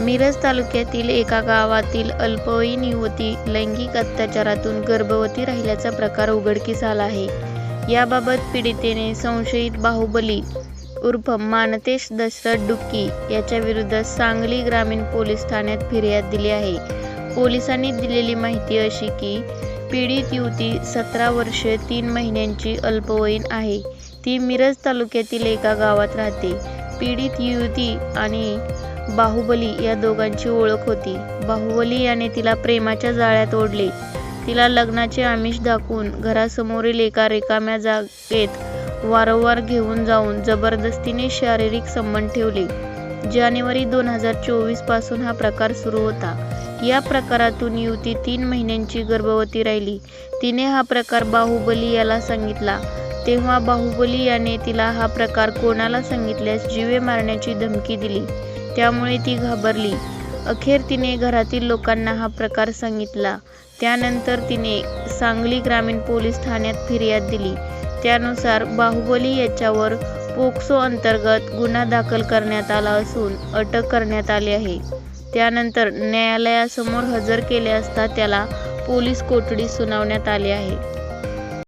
मिरज तालुक्यातील एका गावातील अल्पवयीन युवती लैंगिक अत्याचारातून गर्भवती राहिल्याचा प्रकार उघडकीस आला आहे. याबाबत पीडितेने संशयित बाहुबली उर्फ मानतेश दशरथ डुक्की याच्याविरुद्ध सांगली ग्रामीण पोलीस ठाण्यात फिर्याद दिली आहे. पोलिसांनी दिलेली माहिती अशी की पीडित युवती सतरा वर्षे तीन महिन्यांची अल्पवयीन आहे. ती मिरज तालुक्यातील एका गावात राहते. पीडित युवती आणि बाहुबली या दोघांची ओळख होती. बाहुबली याने तिला प्रेमाच्या जाळ्यात ओढले. तिला लग्नाचे आमिष दाखवून घरासमोरील एका रिकाम्या जागेत वारंवार घेऊन जाऊन जबरदस्तीने शारीरिक संबंध ठेवले. जानेवारी दोन हजार चोवीसपासून हा प्रकार सुरू होता. या प्रकारातून युवती तीन महिन्यांची गर्भवती राहिली. तिने हा प्रकार बाहुबली याला सांगितला. तेव्हा बाहुबली याने तिला हा प्रकार कोणाला सांगितल्यास जीवे मारण्याची धमकी दिली. त्यामुळे ती घाबरली. अखेर तिने घरातील लोकांना हा प्रकार सांगितला. त्यानंतर तिने सांगली ग्रामीण पोलीस ठाण्यात फिर्याद दिली. त्यानुसार बाहुबली याच्यावर पोक्सो अंतर्गत गुन्हा दाखल करण्यात आला असून अटक करण्यात आली आहे. त्यानंतर न्यायालयासमोर हजर केले असता त्याला पोलीस कोठडी सुनावण्यात आली आहे.